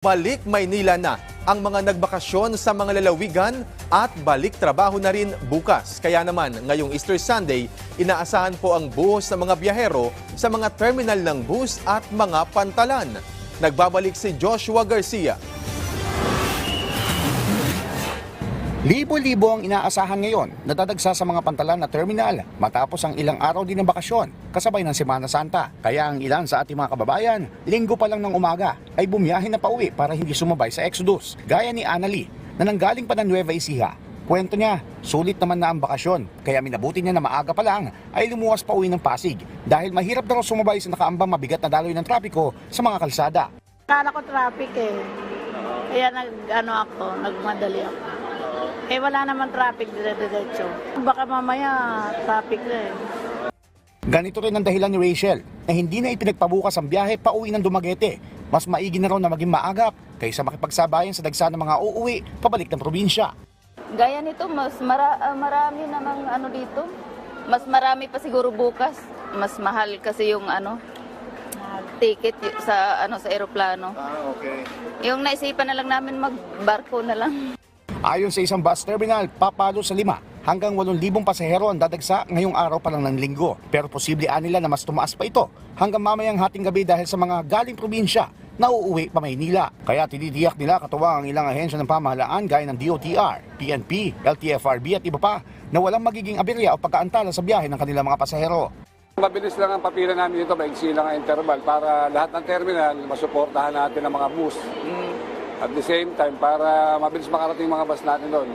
Balik Maynila na ang mga nagbakasyon sa mga lalawigan at balik trabaho na rin bukas. Kaya naman, ngayong Easter Sunday, inaasahan po ang buhos ng mga biyahero sa mga terminal ng bus at mga pantalan. Nagbabalik si Joshua Garcia. Libo-libo ang inaasahan ngayon na dadagsa sa mga pantalan na terminal matapos ang ilang araw din ng bakasyon kasabay ng Semana Santa. Kaya ang ilan sa ating mga kababayan, linggo pa lang ng umaga ay bumiyahe na pauwi para hindi sumabay sa Exodus. Gaya ni Annalie na nanggaling pa ng Nueva Ecija. Kwento niya, sulit naman na ang bakasyon kaya minabuti niya na maaga pa lang ay lumuwas pa uwi ng Pasig dahil mahirap daw sumabay sa nakaambang mabigat na daloy ng trapiko sa mga kalsada. Kala ko traffic eh. Kaya nag, ano ako, nagmadali ako. Eh wala naman traffic dire-diretso. Baka mamaya traffic na eh. Ganito rin ang dahilan ni Rachel na hindi na ipinagpabukas ang biyahe pa uwi ng Dumaguete. Mas maigi na raw na maging maagap kaysa makipagsabayan sa dagsa ng mga uuwi pabalik ng probinsya. Gaya nito, mas mara- ah, marami namang ano dito. Mas marami pa siguro bukas. Mas mahal kasi yung ano ticket sa ano sa eroplano. Ah, okay. Yung naisipan na lang namin magbarko na lang. Ayon sa isang bus terminal, papalo sa lima hanggang 8,000 pasahero ang dadagsa ngayong araw pa lang ng linggo. Pero posible nila na mas tumaas pa ito hanggang mamayang hating gabi dahil sa mga galing probinsya na uuwi pa Maynila. Kaya tinidiyak nila katuwang ang ilang ahensya ng pamahalaan gaya ng DOTR, PNP, LTFRB at iba pa na walang magiging aberya o pagkaantala sa biyahe ng kanilang mga pasahero. Mabilis lang ang papila namin dito, maigsi lang ang interval para lahat ng terminal masuportahan natin ang mga bus. At the same time, para mabilis makarating mga bus natin doon.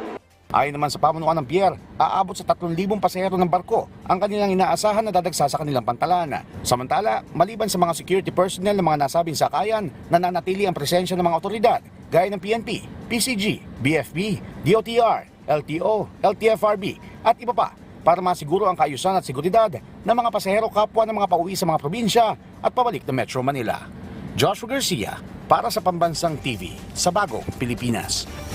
Ayon naman sa pamunuan ng Pierre, aabot sa 3,000 pasahero ng barko ang kanilang inaasahan na dadagsa sa kanilang pantalan. Samantala, maliban sa mga security personnel ng mga nasabing sakayan, nananatili ang presensya ng mga otoridad gaya ng PNP, PCG, BFB, DOTR, LTO, LTFRB at iba pa para masiguro ang kaayusan at seguridad ng mga pasahero kapwa ng mga pauwi sa mga probinsya at pabalik ng Metro Manila. Joshua Garcia para sa Pambansang TV sa Bagong Pilipinas.